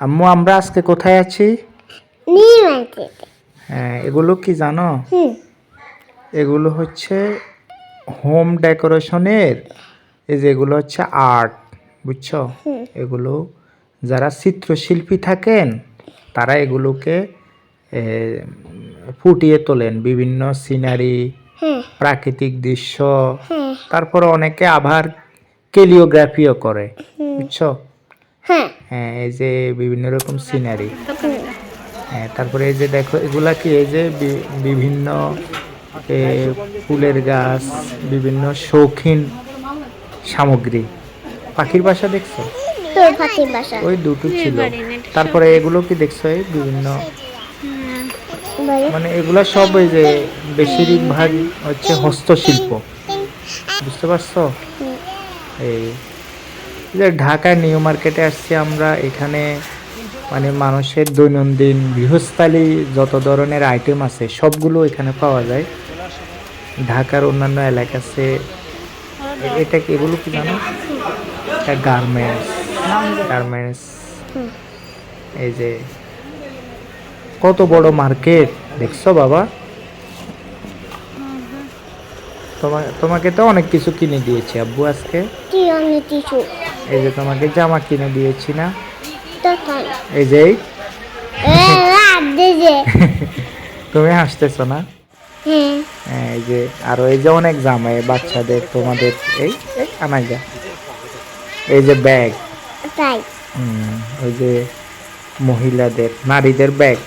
আম্মু আমরা আজকে কোথায় আছি? হ্যাঁ এগুলো কি জানো? এগুলো হচ্ছে হোম ডেকোরেশনের এই যে এগুলো হচ্ছে আর্ট বুঝছ? এগুলো যারা চিত্রশিল্পী থাকেন তারা এগুলোকে ফুটিয়ে তোলেন। বিভিন্ন সিনারি প্রাকৃতিক দৃশ্য তারপরে অনেকে আবার কেলিওগ্রাফিও করে বুঝছ? হ্যাঁ। হ্যাঁ এই যে বিভিন্ন রকম সিনারি হ্যাঁ তারপরে এই যে দেখো এগুলা কি এই যে বিভিন্ন এ, ফুলের গাছ বিভিন্ন শৌখিন সামগ্রী? পাখির বাসা দেখছ? ওই দুটো ছিল। তারপরে এগুলো কি দেখছ এই বিভিন্ন? মানে এগুলা সব ওই যে বেশিরভাগ হচ্ছে হস্তশিল্প। বুঝতে পারছ? এই ঢাকা নিউ মার্কেটে আসছি আমরা, এখানে মানে মানুষের দৈনন্দিন গৃহস্থালী যত ধরনের আইটেম আছে, সবগুলো এখানে পাওয়া যায়। ঢাকার অন্যান্য এলাকাতে এটা কি এগুলো কি জানো? Garments garments. এই যে কত বড় মার্কেট, দেখছ বাবা? তোমা, তোমাকে তো অনেক কিছু কিনে দিয়েছি আব্বু আজকে। তুই অনেক কিছু? এই যে তোমাকে জামা কিনে দিয়েছি না? এই যে তুমি হাসতেছো না? হ্যাঁ। এই যে আরও এই যে অনেক জামা বাচ্চাদের তোমাদের এই আনাই যা। এই যে ব্যাগ। ওই যে মহিলাদের নারীদের ব্যাগ।